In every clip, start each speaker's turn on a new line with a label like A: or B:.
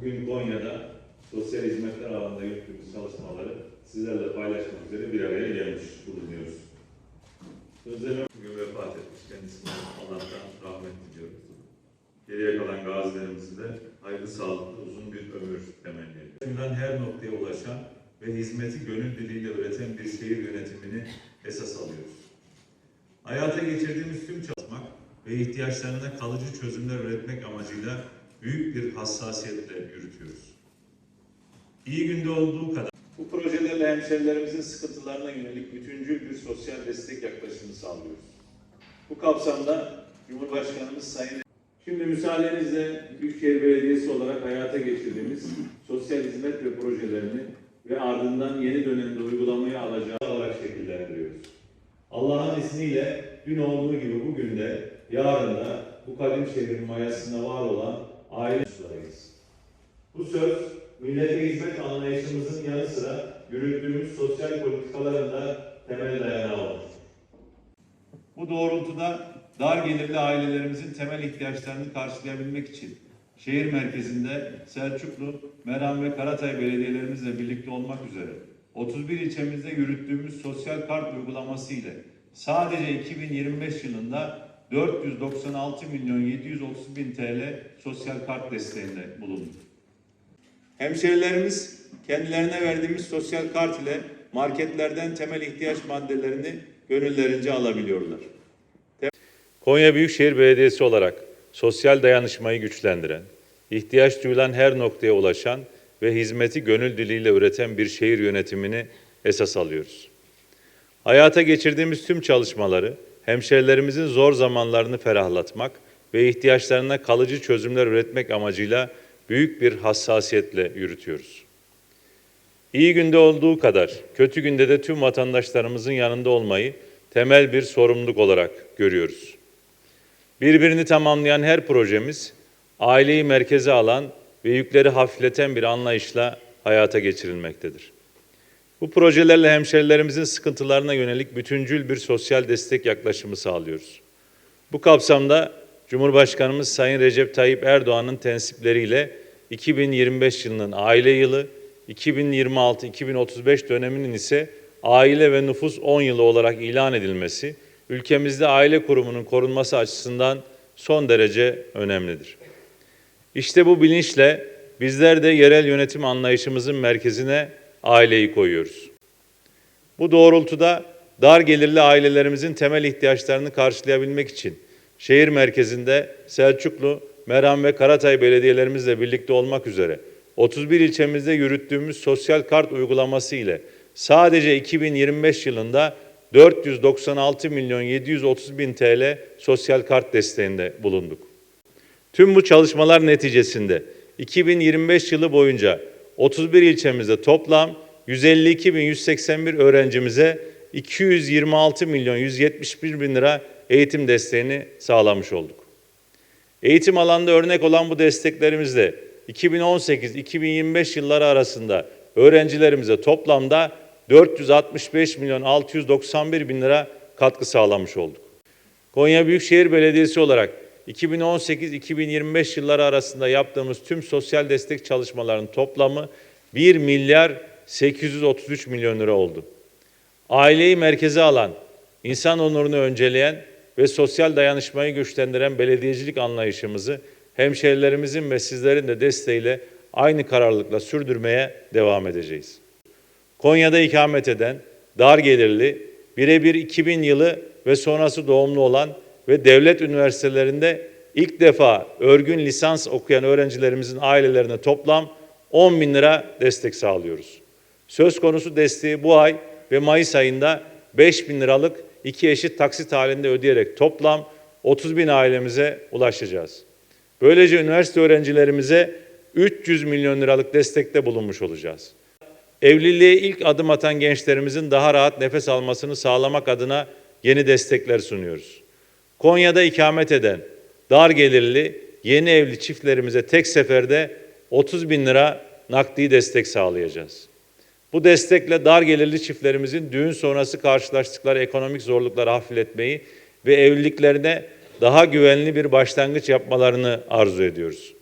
A: Bugün Konya'da sosyal hizmetler alanında yürüttüğümüz çalışmaları sizlerle paylaşmak üzere bir araya gelmiş bulunuyoruz. Özlem bugün vefat etmiş. Kendisine Allah'tan rahmet diliyoruz. Geriye kalan gazilerimize de hayırlı, sağlıklı, uzun bir ömür temenni ediyoruz. Bundan her noktaya ulaşan ve hizmeti gönül diliyle üreten bir şehir yönetimini esas alıyoruz. Hayata geçirdiğimiz tüm çalışmak ve ihtiyaçlarına kalıcı çözümler üretmek amacıyla büyük bir hassasiyetle yürütüyoruz. İyi günde olduğu kadar bu projelerle hemşerilerimizin sıkıntılarına yönelik bütüncül bir sosyal destek yaklaşımı sağlıyoruz. Bu kapsamda Cumhurbaşkanımız Sayın Şimdi müsaadenizle Büyükşehir Belediyesi olarak hayata geçirdiğimiz sosyal hizmet ve projelerini ve ardından yeni dönemde uygulamaya alacağı olarak şekillendiriyoruz. Allah'ın izniyle dün olduğu gibi bugün de yarın da bu kadim şehrin mayasında var olan aile sularıyız. Bu söz millete hizmet anlayışımızın yanı sıra yürüttüğümüz sosyal politikaların da temel dayanağı olur. Bu doğrultuda dar gelirli ailelerimizin temel ihtiyaçlarını karşılayabilmek için şehir merkezinde Selçuklu, Meram ve Karatay belediyelerimizle birlikte olmak üzere 31 ilçemizde yürüttüğümüz sosyal kart uygulaması ile sadece 2025 yılında 496 milyon 730 bin TL sosyal kart desteğinde bulunduk. Hemşerilerimiz kendilerine verdiğimiz sosyal kart ile marketlerden temel ihtiyaç maddelerini gönüllerince alabiliyorlar. Konya Büyükşehir Belediyesi olarak sosyal dayanışmayı güçlendiren, ihtiyaç duyulan her noktaya ulaşan ve hizmeti gönül diliyle üreten bir şehir yönetimini esas alıyoruz. Hayata geçirdiğimiz tüm çalışmaları hemşerilerimizin zor zamanlarını ferahlatmak ve ihtiyaçlarına kalıcı çözümler üretmek amacıyla büyük bir hassasiyetle yürütüyoruz. İyi günde olduğu kadar kötü günde de tüm vatandaşlarımızın yanında olmayı temel bir sorumluluk olarak görüyoruz. Birbirini tamamlayan her projemiz aileyi merkeze alan ve yükleri hafifleten bir anlayışla hayata geçirilmektedir. Bu projelerle hemşerilerimizin sıkıntılarına yönelik bütüncül bir sosyal destek yaklaşımı sağlıyoruz. Bu kapsamda Cumhurbaşkanımız Sayın Recep Tayyip Erdoğan'ın tensipleriyle 2025 yılının aile yılı, 2026-2035 döneminin ise aile ve nüfus 10 yılı olarak ilan edilmesi, ülkemizde aile kurumunun korunması açısından son derece önemlidir. İşte bu bilinçle bizler de yerel yönetim anlayışımızın merkezine aileyi koyuyoruz. Bu doğrultuda dar gelirli ailelerimizin temel ihtiyaçlarını karşılayabilmek için şehir merkezinde Selçuklu, Meram ve Karatay belediyelerimizle birlikte olmak üzere 31 ilçemizde yürüttüğümüz sosyal kart uygulaması ile sadece 2025 yılında 496 milyon 730 bin TL sosyal kart desteğinde bulunduk. Tüm bu çalışmalar neticesinde 2025 yılı boyunca 31 ilçemizde toplam 152.181 öğrencimize 226 milyon 171 bin lira eğitim desteğini sağlamış olduk. Eğitim alanında örnek olan bu desteklerimizle 2018-2025 yılları arasında öğrencilerimize toplamda 465 milyon 691 bin lira katkı sağlamış olduk. Konya Büyükşehir Belediyesi olarak 2018-2025 yılları arasında yaptığımız tüm sosyal destek çalışmalarının toplamı 1 milyar 833 milyon lira oldu. Aileyi merkeze alan, insan onurunu önceleyen ve sosyal dayanışmayı güçlendiren belediyecilik anlayışımızı hemşehrilerimizin ve sizlerin de desteğiyle aynı kararlılıkla sürdürmeye devam edeceğiz. Konya'da ikamet eden, dar gelirli, birebir 2000 yılı ve sonrası doğumlu olan ve devlet üniversitelerinde ilk defa örgün lisans okuyan öğrencilerimizin ailelerine toplam 10 bin lira destek sağlıyoruz. Söz konusu desteği bu ay ve Mayıs ayında 5 bin liralık iki eşit taksit halinde ödeyerek toplam 30 bin ailemize ulaşacağız. Böylece üniversite öğrencilerimize 300 milyon liralık destekte bulunmuş olacağız. Evliliğe ilk adım atan gençlerimizin daha rahat nefes almasını sağlamak adına yeni destekler sunuyoruz. Konya'da ikamet eden dar gelirli yeni evli çiftlerimize tek seferde 30 bin lira nakdi destek sağlayacağız. Bu destekle dar gelirli çiftlerimizin düğün sonrası karşılaştıkları ekonomik zorlukları hafifletmeyi ve evliliklerine daha güvenli bir başlangıç yapmalarını arzu ediyoruz.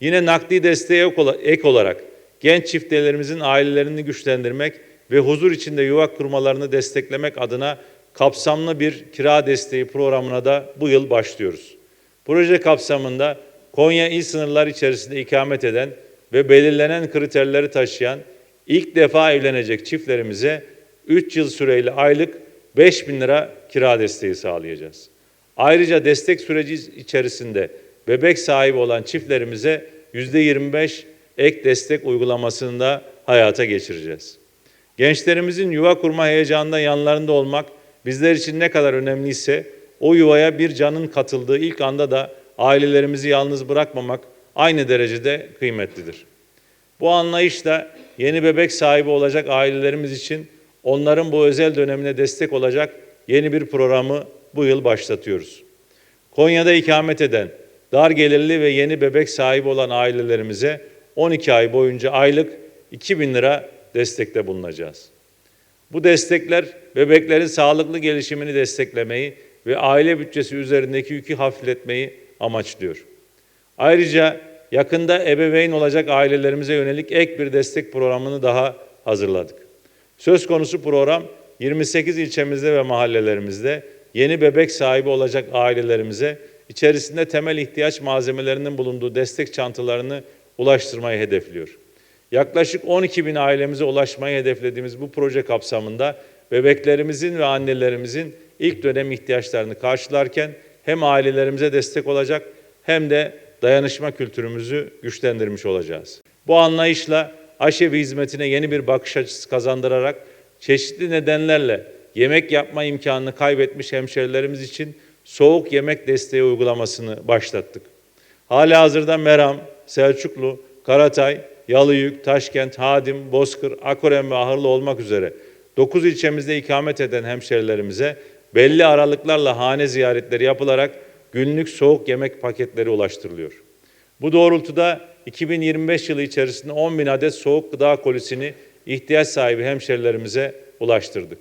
B: Yine nakdi desteğe ek ola- ek olarak genç çiftlerimizin ailelerini güçlendirmek ve huzur içinde yuva kurmalarını desteklemek adına kapsamlı bir kira desteği programına da bu yıl başlıyoruz. Proje kapsamında Konya il sınırları içerisinde ikamet eden ve belirlenen kriterleri taşıyan ilk defa evlenecek çiftlerimize 3 yıl süreyle aylık 5 bin lira kira desteği sağlayacağız. Ayrıca destek süreci içerisinde bebek sahibi olan çiftlerimize %25 ek destek uygulamasını da hayata geçireceğiz. Gençlerimizin yuva kurma heyecanında yanlarında olmak bizler için ne kadar önemliyse o yuvaya bir canın katıldığı ilk anda da ailelerimizi yalnız bırakmamak aynı derecede kıymetlidir. Bu anlayışla yeni bebek sahibi olacak ailelerimiz için onların bu özel dönemine destek olacak yeni bir programı bu yıl başlatıyoruz. Konya'da ikamet eden, dar gelirli ve yeni bebek sahibi olan ailelerimize 12 ay boyunca aylık 2000 lira destekte bulunacağız. Bu destekler bebeklerin sağlıklı gelişimini desteklemeyi ve aile bütçesi üzerindeki yükü hafifletmeyi amaçlıyor. Ayrıca yakında ebeveyn olacak ailelerimize yönelik ek bir destek programını daha hazırladık. Söz konusu program 28 ilçemizde ve mahallelerimizde yeni bebek sahibi olacak ailelerimize içerisinde temel ihtiyaç malzemelerinin bulunduğu destek çantalarını ulaştırmayı hedefliyor. Yaklaşık 12 bin ailemize ulaşmayı hedeflediğimiz bu proje kapsamında bebeklerimizin ve annelerimizin ilk dönem ihtiyaçlarını karşılarken hem ailelerimize destek olacak hem de dayanışma kültürümüzü güçlendirmiş olacağız. Bu anlayışla aşevi hizmetine yeni bir bakış açısı kazandırarak çeşitli nedenlerle yemek yapma imkanını kaybetmiş hemşerilerimiz için soğuk yemek desteği uygulamasını başlattık. Hali hazırda Meram, Selçuklu, Karatay, Yalıyük, Taşkent, Hadim, Bozkır, Akorem ve Ahırlı olmak üzere 9 ilçemizde ikamet eden hemşerilerimize belli aralıklarla hane ziyaretleri yapılarak günlük soğuk yemek paketleri ulaştırılıyor. Bu doğrultuda 2025 yılı içerisinde 10 bin adet soğuk gıda kolisini ihtiyaç sahibi hemşerilerimize ulaştırdık.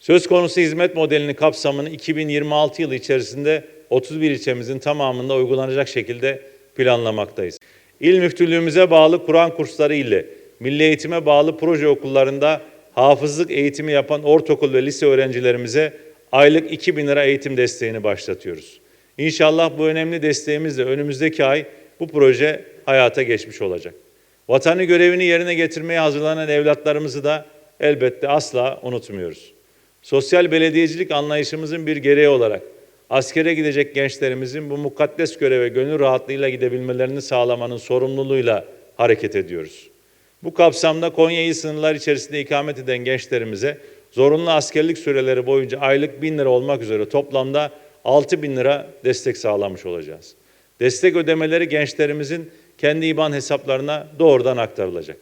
B: Söz konusu hizmet modelinin kapsamını 2026 yılı içerisinde 31 ilçemizin tamamında uygulanacak şekilde planlamaktayız. İl müftülüğümüze bağlı Kur'an kursları ile Milli Eğitime bağlı proje okullarında hafızlık eğitimi yapan ortaokul ve lise öğrencilerimize aylık 2 bin lira eğitim desteğini başlatıyoruz. İnşallah bu önemli desteğimizle önümüzdeki ay bu proje hayata geçmiş olacak. Vatanı görevini yerine getirmeye hazırlanan evlatlarımızı da elbette asla unutmuyoruz. Sosyal belediyecilik anlayışımızın bir gereği olarak askere gidecek gençlerimizin bu mukaddes göreve gönül rahatlığıyla gidebilmelerini sağlamanın sorumluluğuyla hareket ediyoruz. Bu kapsamda Konya il sınırlar içerisinde ikamet eden gençlerimize zorunlu askerlik süreleri boyunca aylık 1000 lira olmak üzere toplamda 6 bin lira destek sağlamış olacağız. Destek ödemeleri gençlerimizin kendi IBAN hesaplarına doğrudan aktarılacak.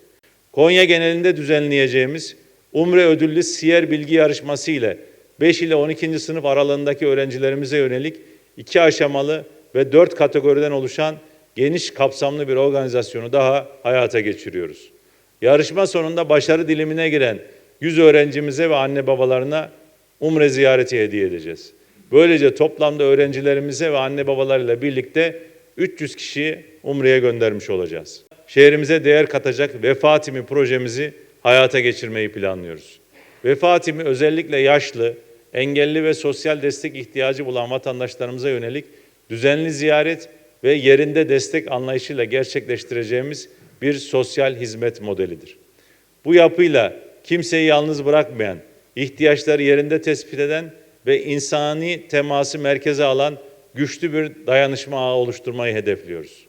B: Konya genelinde düzenleyeceğimiz Umre ödüllü siyer bilgi yarışması ile 5 ile 12. sınıf aralığındaki öğrencilerimize yönelik iki aşamalı ve dört kategoriden oluşan geniş kapsamlı bir organizasyonu daha hayata geçiriyoruz. Yarışma sonunda başarı dilimine giren 100 öğrencimize ve anne babalarına umre ziyareti hediye edeceğiz. Böylece toplamda öğrencilerimize ve anne babalarıyla birlikte 300 kişiyi umreye göndermiş olacağız. Şehrimize değer katacak Vefa Timi projemizi hayata geçirmeyi planlıyoruz. Vefa Timi özellikle yaşlı, engelli ve sosyal destek ihtiyacı bulan vatandaşlarımıza yönelik düzenli ziyaret ve yerinde destek anlayışıyla gerçekleştireceğimiz bir sosyal hizmet modelidir. Bu yapıyla kimseyi yalnız bırakmayan, ihtiyaçları yerinde tespit eden ve insani teması merkeze alan güçlü bir dayanışma ağı oluşturmayı hedefliyoruz.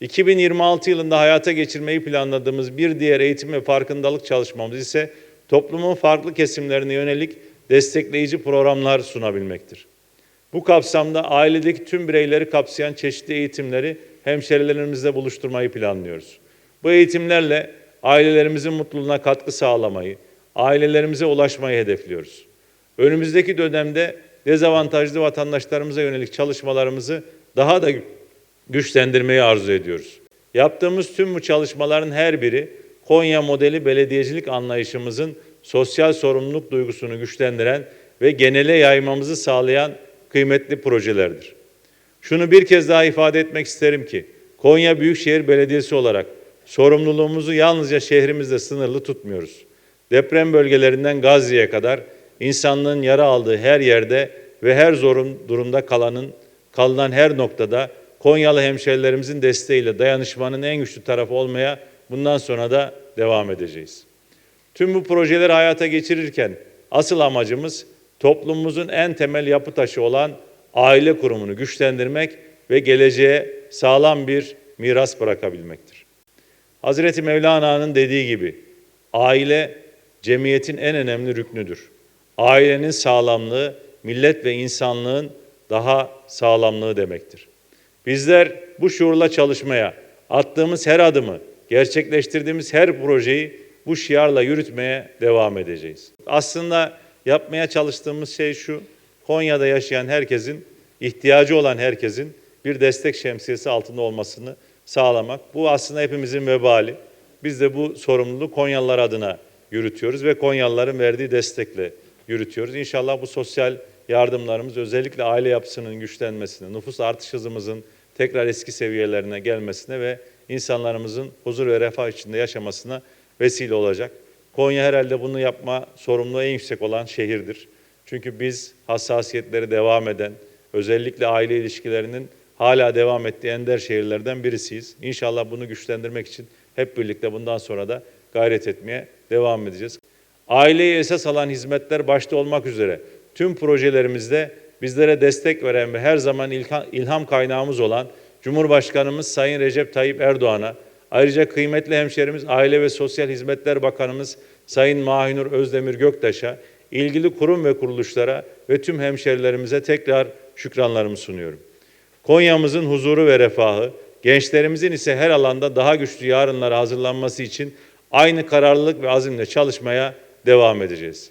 B: 2026 yılında hayata geçirmeyi planladığımız bir diğer eğitim ve farkındalık çalışmamız ise toplumun farklı kesimlerine yönelik destekleyici programlar sunabilmektir. Bu kapsamda ailedeki tüm bireyleri kapsayan çeşitli eğitimleri hemşerilerimizle buluşturmayı planlıyoruz. Bu eğitimlerle ailelerimizin mutluluğuna katkı sağlamayı, ailelerimize ulaşmayı hedefliyoruz. Önümüzdeki dönemde dezavantajlı vatandaşlarımıza yönelik çalışmalarımızı daha da güçlendirmeyi arzu ediyoruz. Yaptığımız tüm bu çalışmaların her biri Konya modeli belediyecilik anlayışımızın sosyal sorumluluk duygusunu güçlendiren ve genele yaymamızı sağlayan kıymetli projelerdir. Şunu bir kez daha ifade etmek isterim ki Konya Büyükşehir Belediyesi olarak sorumluluğumuzu yalnızca şehrimizde sınırlı tutmuyoruz. Deprem bölgelerinden Gazze'ye kadar insanlığın yara aldığı her yerde ve her zorun durumda kalanın kalınan her noktada Konyalı hemşerilerimizin desteğiyle dayanışmanın en güçlü tarafı olmaya bundan sonra da devam edeceğiz. Tüm bu projeleri hayata geçirirken asıl amacımız toplumumuzun en temel yapı taşı olan aile kurumunu güçlendirmek ve geleceğe sağlam bir miras bırakabilmektir. Hazreti Mevlana'nın dediği gibi aile cemiyetin en önemli rüknüdür. Ailenin sağlamlığı millet ve insanlığın daha sağlamlığı demektir. Bizler bu şuurla çalışmaya, attığımız her adımı, gerçekleştirdiğimiz her projeyi bu şiarla yürütmeye devam edeceğiz. Aslında yapmaya çalıştığımız şey şu, Konya'da yaşayan herkesin, ihtiyacı olan herkesin bir destek şemsiyesi altında olmasını sağlamak. Bu aslında hepimizin vebali. Biz de bu sorumluluğu Konyalılar adına yürütüyoruz ve Konyalıların verdiği destekle yürütüyoruz. İnşallah bu sosyal yardımlarımız özellikle aile yapısının güçlenmesine, nüfus artış hızımızın tekrar eski seviyelerine gelmesine ve insanlarımızın huzur ve refah içinde yaşamasına vesile olacak. Konya herhalde bunu yapma sorumluluğu en yüksek olan şehirdir. Çünkü biz hassasiyetleri devam eden, özellikle aile ilişkilerinin hala devam ettiği ender şehirlerden birisiyiz. İnşallah bunu güçlendirmek için hep birlikte bundan sonra da gayret etmeye devam edeceğiz. Aileyi esas alan hizmetler başta olmak üzere tüm projelerimizde bizlere destek veren ve her zaman ilha- ilham kaynağımız olan Cumhurbaşkanımız Sayın Recep Tayyip Erdoğan'a, ayrıca kıymetli hemşerimiz Aile ve Sosyal Hizmetler Bakanımız Sayın Mahinur Özdemir Göktaş'a, ilgili kurum ve kuruluşlara ve tüm hemşerilerimize tekrar şükranlarımı sunuyorum. Konya'mızın huzuru ve refahı, gençlerimizin ise her alanda daha güçlü yarınlara hazırlanması için aynı kararlılık ve azimle çalışmaya devam edeceğiz.